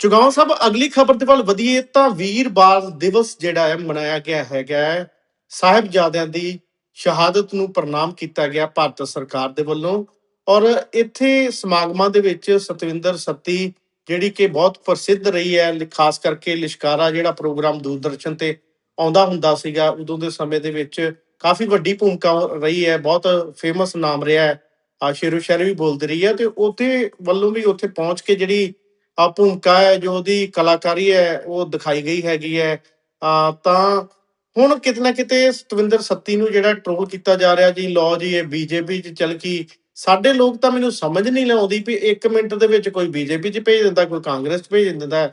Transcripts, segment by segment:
ਚੁਗਾਉਂ ਸਾਹਿਬ, ਅਗਲੀ ਖਬਰ ਦੇ ਵੱਲ ਵਧੀਏ ਤਾਂ ਵੀਰ ਬਾਲ ਦਿਵਸ ਜਿਹੜਾ ਹੈ, ਮਨਾਇਆ ਗਿਆ ਹੈਗਾ ਸਾਹਿਬਜ਼ਾਦਿਆਂ ਦੀ ਸ਼ਹਾਦਤ ਨੂੰ ਪ੍ਰਣਾਮ ਕੀਤਾ ਗਿਆ ਭਾਰਤ ਸਰਕਾਰ ਦੇ ਵੱਲੋਂ। ਔਰ ਇੱਥੇ ਸਮਾਗਮਾਂ ਦੇ ਵਿੱਚ ਸਤਵਿੰਦਰ ਸੱਤੀ, ਜਿਹੜੀ ਕਿ ਬਹੁਤ ਪ੍ਰਸਿੱਧ ਰਹੀ ਹੈ ਖਾਸ ਕਰਕੇ ਲਿਸ਼ਕਾਰਾ ਜਿਹੜਾ ਪ੍ਰੋਗਰਾਮ ਦੂਰਦਰਸ਼ਨ ਤੇ ਆਉਂਦਾ ਹੁੰਦਾ ਸੀਗਾ, ਉਦੋਂ ਦੇ ਸਮੇਂ ਦੇ ਵਿੱਚ ਕਾਫੀ ਵੱਡੀ ਭੂਮਿਕਾ ਰਹੀ ਹੈ, ਬਹੁਤ ਫੇਮਸ ਨਾਮ ਰਿਹਾ ਹੈ। ਆ ਸ਼ੇਰੋ ਸ਼ਾਇਰੀ ਵੀ ਬੋਲਦੀ ਰਹੀ ਹੈ ਤੇ ਉੱਥੇ ਵੱਲੋਂ ਵੀ ਉੱਥੇ ਪਹੁੰਚ ਕੇ ਜਿਹੜੀ ਆ ਭੂਮਿਕਾ ਹੈ ਜੋ ਉਹਦੀ ਕਲਾਕਾਰੀ ਹੈ, ਉਹ ਦਿਖਾਈ ਗਈ ਹੈਗੀ ਹੈ। ਤਾਂ ਹੁਣ ਕਿਤੇ ਨਾ ਕਿਤੇ ਸਤਵਿੰਦਰ ਸੱਤੀ ਨੂੰ ਜਿਹੜਾ ਟ੍ਰੋਲ ਕੀਤਾ ਜਾ ਰਿਹਾ ਜੀ, ਲਓ ਜੀ, ਇਹ ਬੀਜੇਪੀ ਚ ਚਲ ਗਈ। ਸਾਡੇ ਲੋਕ ਤਾਂ ਮੈਨੂੰ ਸਮਝ ਨਹੀਂ ਲਾਉਂਦੀ ਵੀ 1 ਮਿੰਟ ਦੇ ਵਿੱਚ ਕੋਈ ਬੀਜੇਪੀ ਚ ਭੇਜ ਦਿੰਦਾ, ਕੋਈ ਕਾਂਗਰਸ ਚ ਭੇਜ ਦਿੰਦਾ।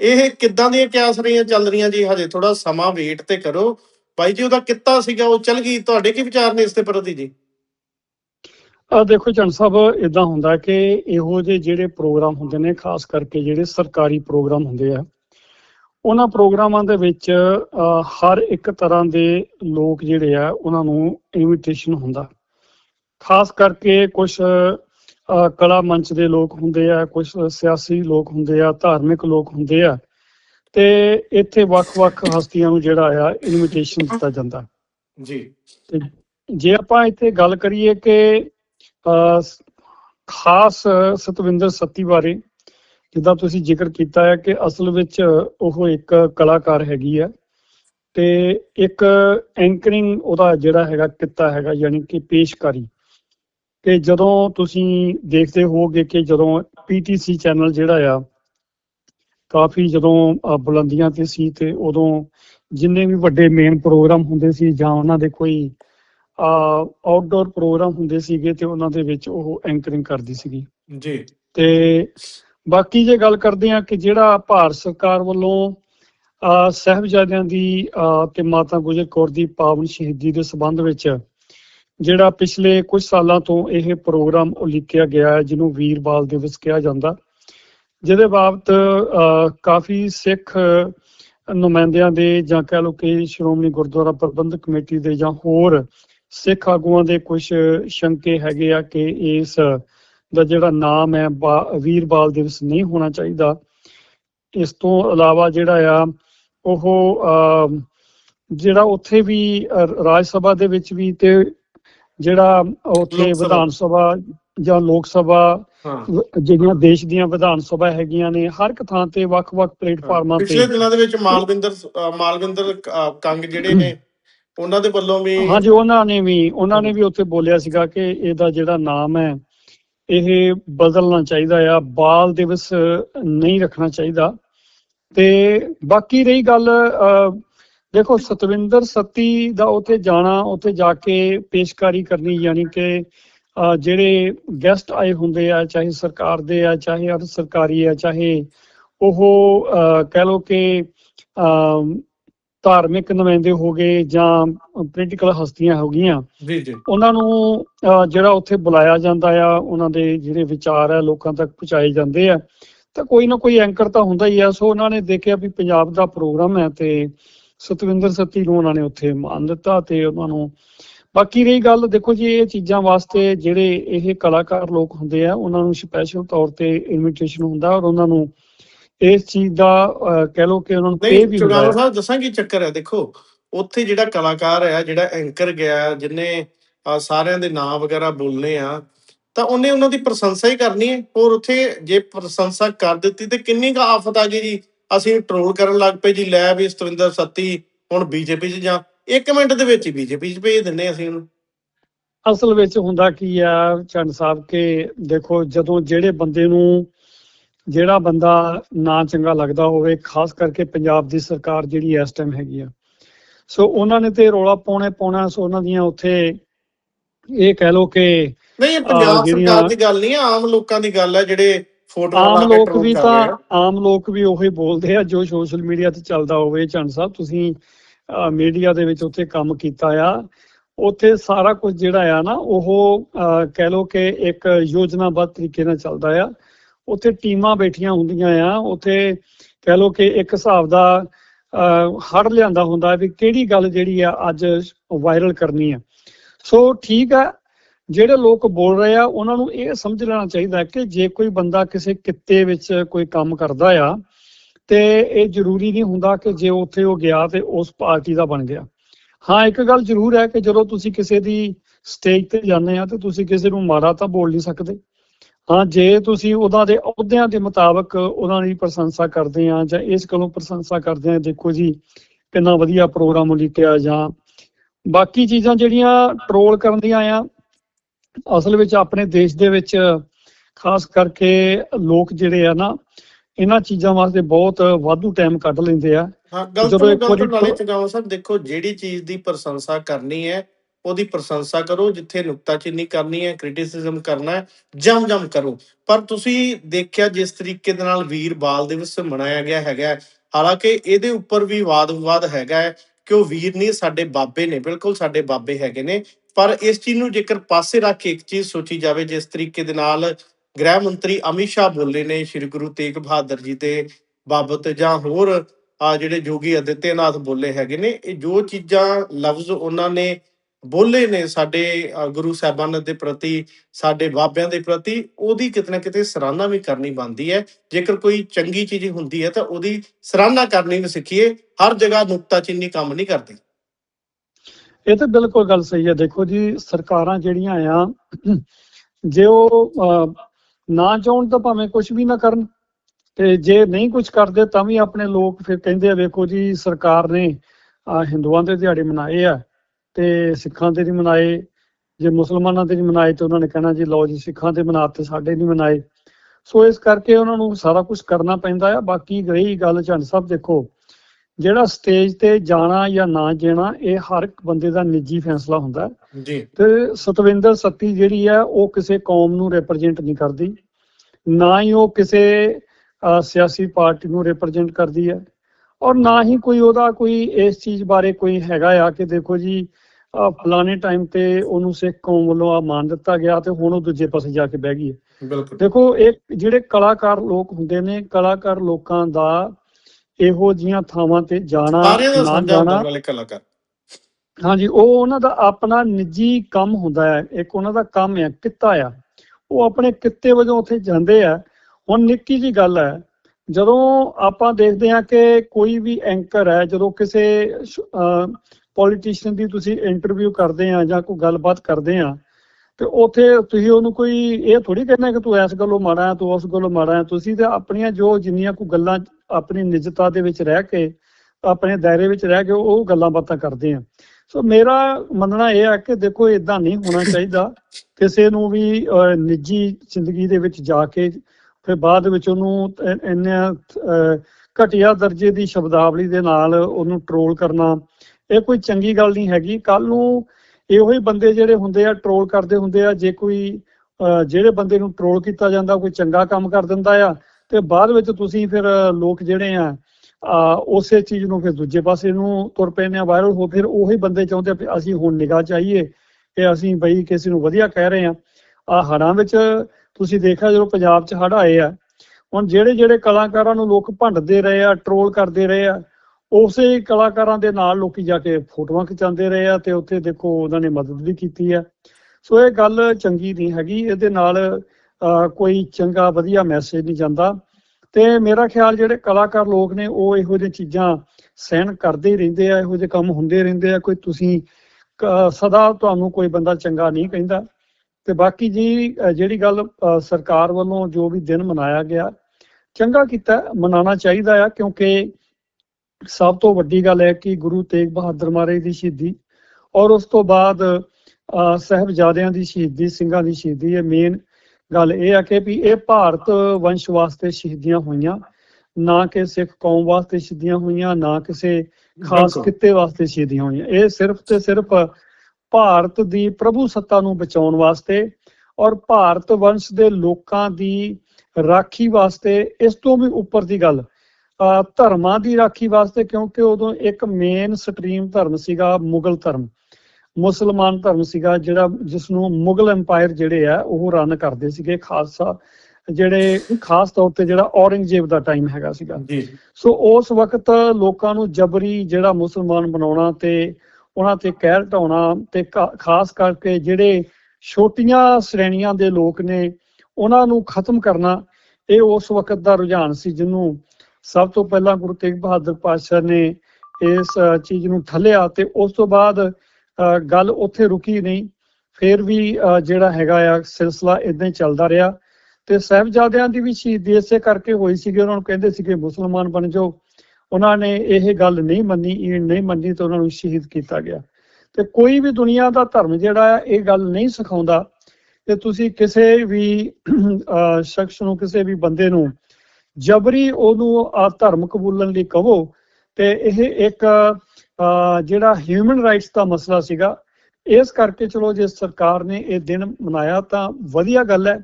ਇਹ ਕਿੱਦਾਂ ਦੀਆਂ ਕਿਆਸ ਰਹੀਆਂ ਚੱਲ ਰਹੀਆਂ ਜੀ? ਹਜੇ ਥੋੜਾ ਸਮਾਂ ਵੇਟ ਤੇ ਕਰੋ। ਭਾਈ ਜੀ, ਉਹਦਾ ਕਿੱਤਾ ਸੀਗਾ, ਉਹ ਚਲ ਗਈ। ਤੁਹਾਡੇ ਕੀ ਵਿਚਾਰ ਨੇ ਇਸ ਦੇ ਪ੍ਰਤੀ ਜੀ? ਆ ਦੇਖੋ ਚੰਦ ਸਾਹਿਬ ਇਦਾਂ ਹੁੰਦਾ ਕਿ ਇਹੋ ਜਿਹੇ ਜਿਹੜੇ ਪ੍ਰੋਗਰਾਮ ਹੁੰਦੇ ਨੇ ਖਾਸ ਕਰਕੇ ਜਿਹੜੇ ਸਰਕਾਰੀ ਪ੍ਰੋਗਰਾਮ ਹੁੰਦੇ ਆ ਉਹਨਾਂ ਪ੍ਰੋਗਰਾਮਾਂ ਦੇ ਵਿੱਚ ਹਰ ਇੱਕ ਤਰ੍ਹਾਂ ਦੇ ਲੋਕ ਜਿਹੜੇ ਆ ਉਹਨਾਂ ਨੂੰ ਇਨਵੀਟੇਸ਼ਨ ਹੁੰਦਾ। ਖਾਸ ਕਰਕੇ ਕੁਝ ਕਲਾ ਮੰਚ ਦੇ ਲੋਕ ਹੁੰਦੇ ਆ ਕੁਝ ਸਿਆਸੀ ਲੋਕ ਹੁੰਦੇ ਆ ਧਾਰਮਿਕ ਲੋਕ ਹੁੰਦੇ ਆ ਤੇ ਇੱਥੇ ਵੱਖ-ਵੱਖ ਹਸਤੀਆਂ ਨੂੰ ਜਿਹੜਾ ਆ ਇਨਵੀਟੇਸ਼ਨ ਦਿੱਤਾ ਜਾਂਦਾ। ਜੀ। ਤੇ ਜੇ ਆਪਾਂ ਇੱਥੇ ਗੱਲ ਕਰੀਏ ਕਿ ਖਾਸ ਸਤਵਿੰਦਰ ਸੱਤੀ ਬਾਰੇ ਜਿੱਦਾਂ ਤੁਸੀਂ ਜ਼ਿਕਰ ਕੀਤਾ ਹੈ ਕਿ ਅਸਲ ਵਿੱਚ ਉਹ ਇੱਕ ਕਲਾਕਾਰ ਹੈਗੀ ਆ ਤੇ ਇੱਕ ਐਂਕਰਿੰਗ ਉਹਦਾ ਜਿਹੜਾ ਹੈਗਾ ਕਿੱਤਾ ਹੈਗਾ, ਯਾਨੀ ਕਿ ਪੇਸ਼ਕਾਰੀ। ਤੇ ਜਦੋਂ ਤੁਸੀਂ ਦੇਖਦੇ ਹੋਗੇ ਕਿ ਜਦੋਂ ਪੀਟੀਸੀ ਚੈਨਲ ਜਿਹੜਾ ਆ, ਕਾਫੀ ਜਦੋਂ ਬੁਲੰਦੀਆਂ ਤੇ ਸੀ ਤੇ ਉਦੋਂ ਜਿੰਨੇ ਵੀ ਵੱਡੇ ਮੇਨ ਪ੍ਰੋਗਰਾਮ ਹੁੰਦੇ ਸੀ ਜਾਂ ਉਹਨਾਂ ਦੇ ਕੋਈ ਆਊਟਡੋਰ ਪ੍ਰੋਗਰਾਮ ਹੁੰਦੇ ਸੀਗੇ ਤੇ ਉਹਨਾਂ ਦੇ ਵਿੱਚ ਉਹ ਐਂਕਰਿੰਗ ਕਰਦੀ ਸੀਗੀ। ਜੀ। ਤੇ ਬਾਕੀ ਜੇ ਗੱਲ ਕਰਦੇ ਆ ਕਿ ਜਿਹੜਾ ਭਾਰਤ ਸਰਕਾਰ ਵੱਲੋਂ ਸਾਹਿਬਜ਼ਾਦਿਆਂ ਦੀ ਤੇ ਮਾਤਾ ਗੁਜਰ ਕੌਰ ਦੀ ਪਾਵਨ ਸ਼ਹੀਦੀ ਦੇ ਸੰਬੰਧ ਵਿੱਚ ਜਿਹੜਾ ਪਿਛਲੇ ਕੁਝ ਸਾਲਾਂ ਤੋਂ ਇਹ ਪ੍ਰੋਗਰਾਮ ਉਲੀਕਿਆ ਗਿਆ ਹੈ ਜਿਹਨੂੰ ਵੀਰ ਬਾਲ ਦਿਵਸ ਕਿਹਾ ਜਾਂਦਾ ਜਿਹਦੇ ਬਾਬਤ ਕਾਫੀ ਸਿੱਖ ਨੁਮਾਇੰਦਿਆਂ ਦੇ ਜਾਂ ਕਹਿ ਲਓ ਕਿ ਸ਼੍ਰੋਮਣੀ ਗੁਰਦੁਆਰਾ ਪ੍ਰਬੰਧਕ ਕਮੇਟੀ ਦੇ ਜਾਂ ਹੋਰ ਸਿੱਖ ਆਗੂਆਂ ਦੇ ਕੁਝ ਸ਼ੰਕੇ ਹੈਗੇ ਆ ਕਿ ਇਸ ਦਾ ਜਿਹੜਾ ਨਾਮ ਹੈ ਵੀਰ ਬਾਲ ਦਿਵਸ ਨਹੀਂ ਹੋਣਾ ਚਾਹੀਦਾ। ਇਸ ਤੋਂ ਇਲਾਵਾ ਜਿਹੜਾ ਆ ਉਹ ਜਿਹੜਾ ਉੱਥੇ ਵੀ ਰਾਜ ਸਭਾ ਦੇ ਵਿੱਚ ਵੀ ਤੇ ਜਿਹੜਾ ਉੱਥੇ। ਵਿਧਾਨ ਸਭਾ ਜਾਂ ਲੋਕ ਸਭਾ ਜਿਹੜੀਆਂ ਦੇਸ਼ ਦੀਆਂ ਵਿਧਾਨ ਸਭਾ ਹੈਗੀਆਂ ਨੇ ਹਰ ਇੱਕ ਥਾਂ ਤੇ ਵੱਖ-ਵੱਖ ਪਲੇਟਫਾਰਮਾਂ ਤੇ ਪਿਛਲੇ ਦਿਨਾਂ ਦੇ ਵਿੱਚ ਮਾਲਵਿੰਦਰ ਮਾਲਵਿੰਦਰ ਕੰਗ ਜਿਹੜੇ ਨੇ ਉਹਨਾਂ ਦੇ ਵੱਲੋਂ ਵੀ ਹਾਂਜੀ ਉਹਨਾਂ ਨੇ ਵੀ ਉਹਨਾਂ ਨੇ ਵੀ ਉੱਥੇ ਬੋਲਿਆ ਸੀਗਾ ਕਿ ਇਹਦਾ ਜਿਹੜਾ ਨਾਮ ਹੈ ਇਹ ਬਦਲਣਾ ਚਾਹੀਦਾ ਆ ਬਾਲ ਦਿਵਸ ਨਹੀਂ ਰੱਖਣਾ ਚਾਹੀਦਾ। ਤੇ ਬਾਕੀ ਰਹੀ ਗੱਲ ਦੇਖੋ ਸਤਵਿੰਦਰ ਸਤੀ ਦਾ ਉੱਥੇ ਜਾਣਾ ਉੱਥੇ ਜਾ ਕੇ ਪੇਸ਼ਕਾਰੀ ਕਰਨੀ ਯਾਨੀ ਕਿ ਜਿਹੜੇ ਗੈਸਟ ਆਏ ਹੁੰਦੇ ਆ ਚਾਹੇ ਸਰਕਾਰ ਦੇ ਆ ਚਾਹੇ ਅਰਧ ਸਰਕਾਰੀ ਆ ਚਾਹੇ ਉਹ ਅਹ, ਕਹਿ ਲੋ ਕਿ ਧਾਰਮਿਕ ਨੁਮਾਇੰਦੇ ਹੋ ਗਏ ਜਾਂ ਪੋਲੀਟੀਕਲ ਹਸਤੀਆਂ ਹੋ ਗਈਆਂ ਜੀ ਜੀ। ਉਹਨਾਂ ਨੂੰ ਜਿਹੜਾ ਉੱਥੇ ਬੁਲਾਇਆ ਜਾਂਦਾ ਆ ਉਹਨਾਂ ਦੇ ਜਿਹੜੇ ਵਿਚਾਰ ਆ ਲੋਕਾਂ ਤੱਕ ਪਹੁੰਚਾਏ ਜਾਂਦੇ ਆ ਤਾਂ ਕੋਈ ਨਾ ਕੋਈ ਐਂਕਰ ਤਾਂ ਹੁੰਦਾ ਹੀ ਆ। ਸੋ ਉਹਨਾਂ ਨੇ ਦੇਖਿਆ ਵੀ ਪੰਜਾਬ ਦਾ ਪ੍ਰੋਗਰਾਮ ਹੈ ਤੇ ਸਤਵਿੰਦਰ ਸੱਤੀ ਨੂੰ ਉਹਨਾਂ ਨੇ ਉੱਥੇ ਮਾਨ ਦਿੱਤਾ ਤੇ ਉਹਨਾਂ ਨੂੰ ਬਾਕੀ ਰਹੀ ਗੱਲ ਦੇਖੋ ਜੀ ਇਹ ਚੀਜ਼ਾਂ ਵਾਸਤੇ ਜਿਹੜੇ ਇਹ ਕਲਾਕਾਰ ਲੋਕ ਹੁੰਦੇ ਆ ਉਹਨਾਂ ਨੂੰ ਸਪੈਸ਼ਲ ਤੌਰ ਤੇ ਇਨਵੀਟੇਸ਼ਨ ਹੁੰਦਾ ਔਰ ਉਹਨਾਂ ਨੂੰ ਇਸ ਚੀਜ਼ ਦਾ ਕਹਿ ਲਓ ਕਿ ਉਹਨਾਂ ਨੂੰ ਪੇ ਵੀ ਹੁੰਦਾ ਹੈ। ਸਾਹਿਬ ਦੱਸਾਂ ਕੀ ਚੱਕਰ ਹੈ। ਦੇਖੋ ਉੱਥੇ ਜਿਹੜਾ ਕਲਾਕਾਰ ਹੈ ਜਿਹੜਾ ਐਂਕਰ ਗਿਆ ਜਿਨੇ ਸਾਰਿਆਂ ਦੇ ਨਾਮ ਵਗੈਰਾ ਬੋਲਨੇ ਆ ਤਾਂ ਉਹਨੇ ਉਹਨਾਂ ਦੀ ਪ੍ਰਸ਼ੰਸਾ ਹੀ ਕਰਨੀ ਹੈ। ਔਰ ਉੱਥੇ ਜੇ ਪ੍ਰਸ਼ੰਸਾ ਕਰ ਦਿੱਤੀ ਤੇ ਕਿੰਨੀ ਕੁ ਆਫਤ ਆ ਗਈ ਜੀ? ਅਸੀਂ ਟ੍ਰੋਲ ਕਰਨ ਲੱਗ ਪਏ ਜੀ ਲੈ ਵੀ ਸਤਵਿੰਦਰ ਸੱਤੀ ਹੁਣ ਬੀਜੇਪੀ 'ਚ ਜਾ ਇੱਕ ਮਿੰਟ ਦੇ ਵਿੱਚ ਹੀ ਬੀਜੇਪੀ 'ਚ ਭੇਜ ਦਿੰਨੇ ਅਸੀਂ ਉਹਨੂੰ। ਅਸਲ ਵਿੱਚ ਹੁੰਦਾ ਕੀ ਆ ਚੰਦ ਸਾਹਿਬ ਕਿ ਦੇਖੋ ਜਦੋਂ ਜਿਹੜੇ ਬੰਦੇ ਨੂੰ ਜਿਹੜਾ ਬੰਦਾ ਨਾ ਚੰਗਾ ਲੱਗਦਾ ਹੋਵੇ ਖਾਸ ਕਰਕੇ ਪੰਜਾਬ ਦੀ ਸਰਕਾਰ ਜਿਹੜੀ ਇਸ ਟਾਈਮ ਹੈਗੀ ਆ। ਸੋ ਉਹਨਾਂ ਨੇ ਤੇ ਰੋਲਾ ਪਾਉਣੇ ਪਾਉਣਾ ਸੋ ਉਹਨਾਂ ਦੀਆਂ ਉੱਥੇ ਇਹ ਕਹਿ ਲੋ ਕਿ ਨਹੀਂ ਇਹ ਪੰਜਾਬ ਸਰਕਾਰ ਦੀ ਗੱਲ ਨਹੀਂ ਆਮ ਲੋਕਾਂ ਦੀ ਗੱਲ ਹੈ ਜਿਹੜੇ ਫੋਟੋ ਆਮ ਲੋਕ ਵੀ ਤਾਂ ਆਮ ਲੋਕ ਵੀ ਉਹੀ ਬੋਲਦੇ ਆ ਜੋ ਸੋਸ਼ਲ ਮੀਡੀਆ ਤੇ ਚੱਲਦਾ ਹੋਵੇ। ਚੰਦ ਸਾਹਿਬ ਤੁਸੀਂ ਮੀਡੀਆ ਦੇ ਵਿੱਚ ਉੱਥੇ ਕੰਮ ਕੀਤਾ ਆ। ਉੱਥੇ ਸਾਰਾ ਕੁਝ ਜਿਹੜਾ ਆ ਨਾ ਉਹ ਕਹਿ ਲੋ ਕਿ ਇੱਕ ਯੋਜਨਾਬੱਧ ਤਰੀਕੇ ਨਾਲ ਚੱਲਦਾ ਆ। ਉੱਥੇ ਟੀਮਾਂ ਬੈਠੀਆਂ ਹੁੰਦੀਆਂ ਆ, ਉੱਥੇ ਕਹਿ ਲੋ ਕਿ ਇੱਕ ਹਿਸਾਬ ਦਾ ਹੜ ਲਿਆਂਦਾ ਹੁੰਦਾ ਵੀ ਕਿਹੜੀ ਗੱਲ ਜਿਹੜੀ ਆ ਅੱਜ ਵਾਇਰਲ ਕਰਨੀ ਆ। ਸੋ ਠੀਕ ਆ, ਜਿਹੜੇ ਲੋਕ ਬੋਲ ਰਹੇ ਆ, ਉਹਨਾਂ ਨੂੰ ਇਹ ਸਮਝ ਲੈਣਾ ਚਾਹੀਦਾ ਕਿ ਜੇ ਕੋਈ ਬੰਦਾ ਕਿਸੇ ਕਿੱਤੇ ਵਿੱਚ ਕੋਈ ਕੰਮ ਕਰਦਾ ਆ, ਤੇ ਇਹ ਜ਼ਰੂਰੀ ਨਹੀਂ ਹੁੰਦਾ ਕਿ ਜੇ ਉੱਥੇ ਉਹ ਗਿਆ ਤੇ ਉਸ ਪਾਰਟੀ ਦਾ ਬਣ ਗਿਆ। ਹਾਂ, ਇੱਕ ਗੱਲ ਜ਼ਰੂਰ ਹੈ ਕਿ ਜਦੋਂ ਤੁਸੀਂ ਕਿਸੇ ਦੀ ਸਟੇਜ ਤੇ ਜਾਂਦੇ ਆ ਤੇ ਤੁਸੀਂ ਕਿਸੇ ਨੂੰ ਮਾੜਾ ਤਾਂ ਬੋਲ ਨਹੀਂ ਸਕਦੇ। ਹਾਂ ਜੇ ਤੁਸੀਂ ਉਹਨਾਂ ਦੇ ਅਹੁਦਿਆਂ ਦੇ ਮੁਤਾਬਕ ਉਹਨਾਂ ਦੀ ਪ੍ਰਸ਼ੰਸਾ ਕਰਦੇ ਆ ਜਾਂ ਇਸ ਗੱਲੋਂ ਪ੍ਰਸ਼ੰਸਾ ਕਰਦੇ ਆ ਦੇਖੋ ਜੀ ਕਿੰਨਾ ਵਧੀਆ ਪ੍ਰੋਗਰਾਮ ਲਿਖਿਆ ਜਾਂ ਬਾਕੀ ਚੀਜ਼ਾਂ ਜਿਹੜੀਆਂ ਟਰੋਲ ਕਰਨ ਦੀਆਂ ਆ ਅਸਲ ਵਿੱਚ ਆਪਣੇ ਦੇਸ਼ ਦੇ ਵਿੱਚ ਖਾਸ ਕਰਕੇ ਲੋਕ ਜਿਹੜੇ ਆ ਨਾ ਇਹਨਾਂ ਚੀਜ਼ਾਂ ਵਾਸਤੇ ਬਹੁਤ ਵਾਧੂ ਟਾਈਮ ਕੱਢ ਲੈਂਦੇ ਆ। ਹਾਂ ਨੂੰ ਇੱਕ ਗਲਤ ਵਾਰੀ ਨਾਲੇ ਚੰਗਾਵਾ ਸਾਹਿਬ ਦੇਖੋ ਜਿਹੜੀ ਚੀਜ਼ ਦੀ ਪ੍ਰਸ਼ੰਸਾ ਕਰਨੀ ਹੈ ਉਹਦੀ ਪ੍ਰਸ਼ੰਸਾ ਕਰੋ, ਜਿੱਥੇ ਨੁਕਤਾਚੀਨੀ ਕਰਨੀ ਹੈ ਕ੍ਰਿਟਿਸਿਜ਼ਮ ਕਰਨਾ ਹੈ ਜਮ ਜਮ ਕਰੋ। ਪਰ ਤੁਸੀਂ ਦੇਖਿਆ ਜਿਸ ਤਰੀਕੇ ਦੇ ਨਾਲ ਵੀਰ ਬਾਲ ਦਿਵਸ ਮਨਾਇਆ ਗਿਆ ਹੈਗਾ ਹਾਲਾਂਕਿ ਇਹਦੇ ਉੱਪਰ ਵੀ ਵਾਦ ਵਿਵਾਦ ਹੈਗਾ ਕਿ ਉਹ ਵੀਰ ਨਹੀਂ, ਸਾਡੇ ਬਾਬੇ ਨੇ, ਬਿਲਕੁਲ ਸਾਡੇ ਬਾਬੇ ਹੈਗੇ ਨੇ। ਪਰ ਇਸ ਚੀਜ਼ ਨੂੰ ਜੇਕਰ ਪਾਸੇ ਰੱਖ ਕੇ ਇੱਕ ਚੀਜ਼ ਸੋਚੀ ਜਾਵੇ, ਜਿਸ ਤਰੀਕੇ ਦੇ ਨਾਲ ਗ੍ਰਹਿ ਮੰਤਰੀ ਅਮਿਤ ਸ਼ਾਹ ਬੋਲੇ ਨੇ, ਸ੍ਰੀ ਗੁਰੂ ਤੇਗ ਬਹਾਦਰ ਜੀ ਦੇ ਬਾਬਤ ਜਾਂ ਹੋਰ, ਆ ਜਿਹੜੇ ਜੋਗੀ ਆਦਿੱਤਿਆਨਾਥ ਬੋਲੇ ਹੈਗੇ ਨੇ, ਇਹ ਜੋ ਚੀਜ਼ਾਂ, ਲਫ਼ਜ਼ ਉਹਨਾਂ ਨੇ ਬੋਲੇ ਨੇ ਸਾਡੇ ਗੁਰੂ ਸਾਹਿਬਾਨ ਦੇ ਪ੍ਰਤੀ ਸਾਡੇ ਬਾਬਿਆਂ ਦੇ ਪ੍ਰਤੀ ਉਹਦੀ ਕਿਤੇ ਨਾ ਕਿਤੇ ਸਰਾਹਨਾ ਵੀ ਕਰਨੀ ਬਣਦੀ ਹੈ। ਜੇਕਰ ਕੋਈ ਚੰਗੀ ਚੀਜ਼ ਹੁੰਦੀ ਹੈ ਤਾਂ ਉਹਦੀ ਸਰਾਹਨਾ ਕਰਨੀ ਵੀ ਸਿੱਖੀਏ ਹਰ ਜਗ੍ਹਾ ਨੁਕਤਾਚੀਨੀ ਕੰਮ ਨਹੀਂ ਕਰਦੀ। ਇਹ ਤਾਂ ਬਿਲਕੁਲ ਗੱਲ ਸਹੀ ਹੈ। ਦੇਖੋ ਜੀ ਸਰਕਾਰਾਂ ਜਿਹੜੀਆਂ ਆ ਜੇ ਉਹ ਅਹ, ਨਾ ਚਾਹੁਣ ਤਾਂ ਭਾਵੇਂ ਕੁਝ ਵੀ ਨਾ ਕਰਨ ਤੇ ਜੇ ਨਹੀਂ ਕੁਝ ਕਰਦੇ ਤਾਂ ਵੀ ਆਪਣੇ ਲੋਕ ਫਿਰ ਕਹਿੰਦੇ ਆ ਵੇਖੋ ਜੀ ਸਰਕਾਰ ਨੇ ਹਿੰਦੂਆਂ ਦੇ ਦਿਹਾੜੇ ਮਨਾਏ ਆ। ਤੇ ਸਿੱਖਾਂ ਦੇ ਨਹੀਂ ਮਨਾਏ। ਜੇ ਮੁਸਲਮਾਨਾਂ ਦੇ ਨਹੀਂ ਮਨਾਏ ਤੇ ਉਹਨਾਂ ਨੇ ਕਹਿਣਾ ਜੀ ਲਓ ਜੀ ਸਿੱਖਾਂ ਤੇ ਸਾਡੇ ਨਹੀਂ ਮਨਾਏ। ਸੋ ਇਸ ਕਰਕੇ ਉਹਨਾਂ ਨੂੰ ਸਾਰਾ ਕੁਝ ਕਰਨਾ ਪੈਂਦਾ ਆ। ਬਾਕੀ ਰਹੀ ਗੱਲ ਝੰਡ ਸਾਹਿਬ ਦੇਖੋ ਜਿਹੜਾ ਸਟੇਜ ਤੇ ਜਾਣਾ ਜਾਂ ਨਾ ਜਾਣਾ ਇਹ ਹਰ ਇੱਕ ਬੰਦੇ ਦਾ ਨਿੱਜੀ ਫੈਸਲਾ ਹੁੰਦਾ ਜੀ। ਤੇ ਸਤਵਿੰਦਰ ਸੱਤੀ ਜਿਹੜੀ ਹੈ ਉਹ ਕਿਸੇ ਕੌਮ ਨੂੰ ਰਿਪਰੈਜ਼ੈਂਟ ਨਹੀਂ ਕਰਦੀ। ਨਾ ਹੀ ਉਹ ਕਿਸੇ ਸਿਆਸੀ ਪਾਰਟੀ ਨੂੰ ਰਿਪਰੈਜ਼ੈਂਟ ਕਰਦੀ ਹੈ। ਔਰ ਨਾ ਹੀ ਕੋਈ ਉਹਦਾ ਕੋਈ ਇਸ ਚੀਜ਼ ਬਾਰੇ ਕੋਈ ਹੈਗਾ ਆ ਕਿ ਦੇਖੋ ਜੀ ਫਲਾਣੇ ਟਾਈਮ ਤੇ ਉਹਨੂੰ ਸਿੱਖ ਕੌਮ ਵੱਲੋਂ ਆ ਮਾਨ ਦਿੱਤਾ ਗਿਆ ਤੇ ਹੁਣ ਉਹ ਦੂਜੇ ਪਾਸੇ ਜਾ ਕੇ ਬਹਿ ਗਈ ਹੈ। ਬਿਲਕੁਲ। ਦੇਖੋ ਇਹ ਜਿਹੜੇ ਕਲਾਕਾਰ ਲੋਕ ਹੁੰਦੇ ਨੇ ਕਲਾਕਾਰ ਲੋਕਾਂ ਦਾ ਇਹੋ ਜੀਆਂ ਥਾਵਾਂ ਤੇ ਜਾਣਾ ਨਾ ਜਾਣਾ ਕਲਾਕਾਰ। ਹਾਂਜੀ ਉਹ ਉਹਨਾਂ ਦਾ ਆਪਣਾ ਨਿੱਜੀ ਕੰਮ ਹੁੰਦਾ ਹੈ। ਇੱਕ ਉਹਨਾਂ ਦਾ ਕੰਮ ਹੈ ਕਿੱਤਾ ਆ। ਉਹ ਆਪਣੇ ਕਿੱਤੇ ਵਜੋਂ ਉੱਥੇ ਜਾਂਦੇ ਆ। ਹੁਣ ਨਿੱਕੀ ਜੀ ਗੱਲ ਹੈ ਜਦੋਂ ਆਪਾਂ ਦੇਖਦੇ ਹਾਂ ਕਿ ਕੋਈ ਵੀ ਐਂਕਰ ਹੈ ਜਦੋਂ ਕਿਸੇ ਪੋਲੀਟੀਸ਼ੀਅਨ ਦੀ ਤੁਸੀਂ ਇੰਟਰਵਿਊ ਕਰਦੇ ਆ ਜਾਂ ਕੋਈ ਗੱਲਬਾਤ ਕਰਦੇ ਆ ਤੇ ਉੱਥੇ ਤੁਸੀਂ ਉਹਨੂੰ ਕੋਈ ਇਹ ਥੋੜੀ ਕਹਿਣਾ ਕਿ ਤੂੰ ਇਸ ਗੱਲੋਂ ਮਾੜਾ ਹੈ ਤੂੰ ਉਸ ਗੱਲੋਂ ਮਾੜਾ ਹੈ। ਤੁਸੀਂ ਤੇ ਆਪਣੀਆਂ ਜੋ ਜਿੰਨੀਆਂ ਕੋਈ ਗੱਲਾਂ ਆਪਣੀ ਨਿਜਤਾ ਦੇ ਵਿੱਚ ਰਹਿ ਕੇ ਆਪਣੇ ਦਾਇਰੇ ਵਿੱਚ ਰਹਿ ਕੇ ਉਹ ਗੱਲਾਂ ਬਾਤਾਂ ਕਰਦੇ ਆ। ਸੋ ਮੇਰਾ ਮੰਨਣਾ ਇਹ ਹੈ ਕਿ ਦੇਖੋ ਇਦਾਂ ਨਹੀਂ ਹੋਣਾ ਚਾਹੀਦਾ। ਕਿਸੇ ਨੂੰ ਵੀ ਨਿੱਜੀ ਜ਼ਿੰਦਗੀ ਦੇ ਵਿੱਚ ਜਾ ਕੇ ਫਿਰ ਬਾਅਦ ਵਿੱਚ ਉਹਨੂੰ ਇੰਨੇ ਅਹ, ਘਟੀਆ ਦਰਜੇ ਦੀ ਸ਼ਬਦਾਵਲੀ ਦੇ ਨਾਲ ਉਹਨੂੰ ਟਰੋਲ ਕਰਨਾ ਇਹ ਕੋਈ ਚੰਗੀ ਗੱਲ ਨਹੀਂ ਹੈਗੀ। ਕੱਲ ਨੂੰ ਇਹੋ ਹੀ ਬੰਦੇ ਜਿਹੜੇ ਹੁੰਦੇ ਆ ਟਰੋਲ ਕਰਦੇ ਹੁੰਦੇ ਆ, ਜੇ ਕੋਈ ਜਿਹੜੇ ਬੰਦੇ ਨੂੰ ਟਰੋਲ ਕੀਤਾ ਜਾਂਦਾ, ਕੋਈ ਚੰਗਾ ਕੰਮ ਕਰ ਦਿੰਦਾ ਆ, ਤੇ ਬਾਅਦ ਵਿੱਚ ਤੁਸੀਂ ਫਿਰ ਲੋਕ ਜਿਹੜੇ ਆ ਉਸੇ ਚੀਜ਼ ਨੂੰ ਫਿਰ ਦੂਜੇ ਪਾਸੇ ਨੂੰ ਤੁਰ ਪੈਂਦੇ ਆ ਵਾਇਰਲ ਹੋ ਫਿਰ ਉਹੀ ਬੰਦੇ ਚਾਹੁੰਦੇ ਆ ਅਸੀਂ ਹੁਣ ਨਿਗਾਹ ਚਾਹੀਏ ਕਿ ਅਸੀਂ ਬਈ ਕਿਸੇ ਨੂੰ ਵਧੀਆ ਕਹਿ ਰਹੇ ਆ। ਆ ਹੜਾਂ ਵਿੱਚ ਤੁਸੀਂ ਦੇਖਿਆ ਜਦੋਂ ਪੰਜਾਬ 'ਚ ਹੜ ਆਏ ਆ, ਹੁਣ ਜਿਹੜੇ ਜਿਹੜੇ ਕਲਾਕਾਰਾਂ ਨੂੰ ਲੋਕ ਭੰਡਦੇ ਰਹੇ ਆ ਟਰੋਲ ਕਰਦੇ ਰਹੇ ਆ ਉਸੇ ਕਲਾਕਾਰਾਂ ਦੇ ਨਾਲ ਲੋਕੀ ਜਾ ਕੇ ਫੋਟੋਆਂ ਖਿਚਾਉਂਦੇ ਰਹੇ ਆ ਤੇ ਉੱਥੇ ਦੇਖੋ ਉਹਨਾਂ ਨੇ ਮਦਦ ਵੀ ਕੀਤੀ ਆ। ਸੋ ਇਹ ਗੱਲ ਚੰਗੀ ਨਹੀਂ ਹੈਗੀ, ਇਹਦੇ ਨਾਲ ਕੋਈ ਚੰਗਾ ਵਧੀਆ ਮੈਸੇਜ ਨਹੀਂ ਜਾਂਦਾ। ਤੇ ਮੇਰਾ ਖਿਆਲ ਜਿਹੜੇ ਕਲਾਕਾਰ ਲੋਕ ਨੇ, ਉਹ ਇਹੋ ਜਿਹੀਆਂ ਚੀਜ਼ਾਂ ਸਹਿਣ ਕਰਦੇ ਹੀ ਰਹਿੰਦੇ ਆ, ਇਹੋ ਜਿਹੇ ਕੰਮ ਹੁੰਦੇ ਰਹਿੰਦੇ ਆ, ਕੋਈ ਤੁਸੀਂ ਕ- ਸਦਾ ਤੁਹਾਨੂੰ ਕੋਈ ਬੰਦਾ ਚੰਗਾ ਨਹੀਂ ਕਹਿੰਦਾ। ਤੇ ਬਾਕੀ ਜੀ ਜਿਹੜੀ ਗੱਲ ਸਰਕਾਰ ਵੱਲੋਂ ਜੋ ਵੀ ਦਿਨ ਮਨਾਇਆ ਗਿਆ, ਚੰਗਾ ਕੀਤਾ, ਮਨਾਉਣਾ ਚਾਹੀਦਾ ਆ, ਕਿਉਂਕਿ ਸਭ ਤੋਂ ਵੱਡੀ ਗੱਲ ਹੈ ਕਿ ਗੁਰੂ ਤੇਗ ਬਹਾਦਰ ਮਹਾਰਾਜ ਦੀ ਸ਼ਹੀਦੀ ਔਰ ਉਸ ਤੋਂ ਬਾਅਦ ਸਾਹਿਬਜ਼ਾਦਿਆਂ ਦੀ ਸ਼ਹੀਦੀ ਸਿੰਘਾਂ ਦੀ ਸ਼ਹੀਦੀ ਇਹ ਮੇਨ ਗੱਲ ਇਹ ਆ ਕਿ ਵੀ ਇਹ ਭਾਰਤ ਵੰਸ਼ ਵਾਸਤੇ ਸ਼ਹੀਦੀਆਂ ਹੋਈਆਂ ਨਾ ਕਿ ਸਿੱਖ ਕੌਮ ਵਾਸਤੇ ਸ਼ਹੀਦੀਆਂ ਹੋਈਆਂ ਨਾ ਕਿਸੇ ਖਾਸ। ਕਿੱਤੇ ਵਾਸਤੇ ਸ਼ਹੀਦੀਆਂ ਹੋਈਆਂ ਇਹ ਸਿਰਫ ਤੇ ਸਿਰਫ ਭਾਰਤ ਦੀ ਪ੍ਰਭੂ ਸੱਤਾ ਨੂੰ ਬਚਾਉਣ ਵਾਸਤੇ ਔਰ ਭਾਰਤ ਵੰਸ਼ ਦੇ ਲੋਕਾਂ ਦੀ ਰਾਖੀ ਵਾਸਤੇ ਇਸ ਤੋਂ ਵੀ ਉੱਪਰ ਦੀ ਗੱਲ ਧਰਮਾਂ ਦੀ ਰਾਖੀ ਵਾਸਤੇ ਕਿਉਂਕਿ ਉਦੋਂ ਇੱਕ ਮੇਨ ਸਟਰੀਮ ਧਰਮ ਸੀਗਾ ਮੁਗਲ ਧਰਮ। ਮੁਸਲਮਾਨ ਧਰਮ ਸੀਗਾ ਜਿਹੜਾ ਜਿਸ ਨੂੰ ਮੁਗਲ ਐਮਪਾਇਰ ਜਿਹੜੇ ਆ ਉਹ ਰਨ ਕਰਦੇ ਸੀਗੇ। ਖਾਲਸਾ ਜਿਹੜੇ ਖਾਸ ਤੌਰ ਤੇ ਜਿਹੜਾ ਔਰੰਗਜ਼ੇਬ ਦਾ ਟਾਈਮ ਹੈਗਾ ਸੀਗਾ। ਜੀ। ਸੋ ਉਸ ਵਕਤ ਲੋਕਾਂ ਨੂੰ ਜਬਰੀ ਜਿਹੜਾ ਮੁਸਲਮਾਨ ਬਣਾਉਣਾ ਤੇ ਉਹਨਾਂ ਤੇ ਕਹਿਰ ਢਾਉਣਾ ਤੇ ਖਾਸ ਕਰਕੇ ਜਿਹੜੇ ਛੋਟੀਆਂ ਸ਼੍ਰੇਣੀਆਂ ਦੇ ਲੋਕ ਨੇ ਉਹਨਾਂ ਨੂੰ ਖਤਮ ਕਰਨਾ ਇਹ ਉਸ ਵਕਤ ਦਾ ਰੁਝਾਨ ਸੀ ਜਿਹਨੂੰ ਸਭ ਤੋਂ ਪਹਿਲਾਂ ਗੁਰੂ ਤੇਗ ਬਹਾਦਰ ਪਾਤਸ਼ਾਹ ਨੇ ਇਸ ਚੀਜ਼ ਨੂੰ ਠੱਲਿਆ ਤੇ ਉਸ ਤੋਂ ਬਾਅਦ ਗੱਲ ਉੱਥੇ ਰੁਕੀ ਨਹੀਂ। ਫਿਰ ਵੀ ਜਿਹੜਾ ਹੈਗਾ ਆ ਸਿਲਸਿਲਾ ਇਦਾਂ ਹੀ ਚੱਲਦਾ ਰਿਹਾ। ਤੇ ਸਾਹਿਬਜ਼ਾਦਿਆਂ ਦੀ ਵੀ ਸ਼ਹੀਦੀ ਇਸੇ ਕਰਕੇ ਹੋਈ ਸੀ ਉਹਨਾਂ ਨੂੰ ਕਹਿੰਦੇ ਸੀਗੇ ਮੁਸਲਮਾਨ ਬਣ ਜਾਓ। ਉਹਨਾਂ ਨੇ ਇਹ ਗੱਲ ਨਹੀਂ ਮੰਨੀ ਇਹ ਨਹੀਂ ਮੰਨੀ ਤੇ ਉਹਨਾਂ ਨੂੰ ਸ਼ਹੀਦ ਕੀਤਾ ਗਿਆ। ਤੇ ਕੋਈ ਵੀ ਦੁਨੀਆ ਦਾ ਧਰਮ ਜਿਹੜਾ ਆ ਇਹ ਗੱਲ ਨਹੀਂ ਸਿਖਾਉਂਦਾ। ਕਿ ਤੁਸੀਂ ਕਿਸੇ ਵੀ ਅਹ, ਸ਼ਖਸ ਨੂੰ ਕਿਸੇ ਵੀ ਬੰਦੇ ਨੂੰ ਜਬਰੀ ਉਹਨੂੰ ਧਰਮ ਕਬੂਲਣ ਲਈ ਕਹੋ, ਤੇ ਇਹ ਇੱਕ ਜਿਹੜਾ ਹਿਊਮਨ ਰਾਈਟਸ ਦਾ ਮਸਲਾ ਸੀਗਾ, ਇਸ ਕਰਕੇ ਚਲੋ ਜੇ ਸਰਕਾਰ ਨੇ ਇਹ ਦਿਨ ਮਨਾਇਆ ਤਾਂ ਵਧੀਆ ਗੱਲ ਹੈ।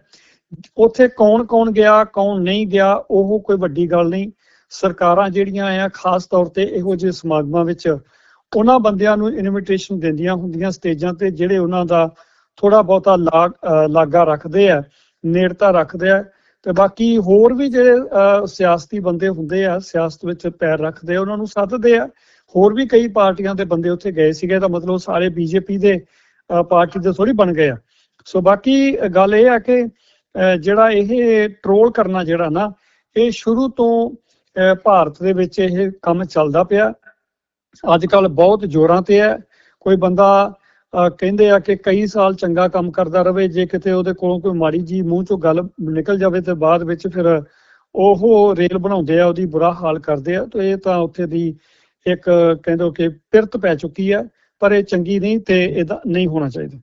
ਉੱਥੇ ਕੌਣ ਕੌਣ ਗਿਆ, ਕੌਣ ਨਹੀਂ ਗਿਆ, ਉਹ ਕੋਈ ਵੱਡੀ ਗੱਲ ਨਹੀਂ। ਸਰਕਾਰਾਂ ਜਿਹੜੀਆਂ ਆ, ਖਾਸ ਤੌਰ ਤੇ ਇਹੋ ਜਿਹੇ ਸਮਾਗਮਾਂ ਵਿੱਚ ਉਹਨਾਂ ਬੰਦਿਆਂ ਨੂੰ ਇਨਵੀਟੇਸ਼ਨ ਦਿੰਦੀਆਂ ਹੁੰਦੀਆਂ ਸਟੇਜਾਂ ਤੇ, ਜਿਹੜੇ ਉਹਨਾਂ ਦਾ ਥੋੜਾ ਬਹੁਤਾ ਲਾਗ, ਅਹ, ਲਾਗਾ ਰੱਖਦੇ ਆ, ਨੇੜਤਾ ਰੱਖਦੇ ਆ। ਤੇ ਬਾਕੀ ਹੋਰ ਵੀ ਜਿਹੜੇ ਅਹ, ਸਿਆਸਤੀ ਬੰਦੇ ਹੁੰਦੇ ਆ ਸਿਆਸਤ ਵਿੱਚ ਪੈਰ ਰੱਖਦੇ ਆ ਉਹਨਾਂ ਨੂੰ ਸੱਦਦੇ ਆ। ਹੋਰ ਵੀ ਕਈ ਪਾਰਟੀਆਂ ਦੇ ਬੰਦੇ ਉੱਥੇ ਗਏ ਸੀਗੇ ਤਾਂ ਮਤਲਬ ਸਾਰੇ ਬੀਜੇਪੀ ਦੇ ਅਹ, ਪਾਰਟੀ ਦੇ ਥੋੜੀ ਬਣ ਗਏ ਆ। ਸੋ ਬਾਕੀ ਗੱਲ ਇਹ ਆ ਕਿ ਜਿਹੜਾ ਇਹ ਟਰੋਲ ਕਰਨਾ ਜਿਹੜਾ ਨਾ ਇਹ ਸ਼ੁਰੂ ਤੋਂ ਭਾਰਤ ਦੇ ਵਿੱਚ ਇਹ ਕੰਮ ਚੱਲਦਾ ਪਿਆ। ਅੱਜ ਕੱਲ ਬਹੁਤ ਜ਼ੋਰਾਂ ਤੇ ਹੈ ਕੋਈ ਬੰਦਾ ਕਹਿੰਦੇ ਆ ਕਿ ਕਈ ਸਾਲ ਚੰਗਾ ਕੰਮ ਕਰਦਾ ਰਵੇ, ਜੇ ਕਿਤੇ ਉਹਦੇ ਕੋਲੋਂ ਕੋਈ ਮਾੜੀ ਜੀ ਮੂੰਹ ਚੋਂ ਗੱਲ ਨਿਕਲ ਜਾਵੇ ਤੇ ਬਾਅਦ ਵਿੱਚ ਫਿਰ ਉਹ ਰੇਲ ਬਣਾਉਂਦੇ ਆ, ਉਹਦੀ ਬੁਰਾ ਹਾਲ ਕਰਦੇ ਆ, ਤੇ ਇਹ ਤਾਂ ਉੱਥੇ ਦੀ ਇੱਕ ਕਹਿੰਦੇ ਕਿ ਪਿਰਤ ਪੈ ਚੁੱਕੀ ਆ, ਪਰ ਇਹ ਚੰਗੀ ਨਹੀਂ ਤੇ ਇਹਦਾ ਨਹੀਂ ਹੋਣਾ ਚਾਹੀਦਾ।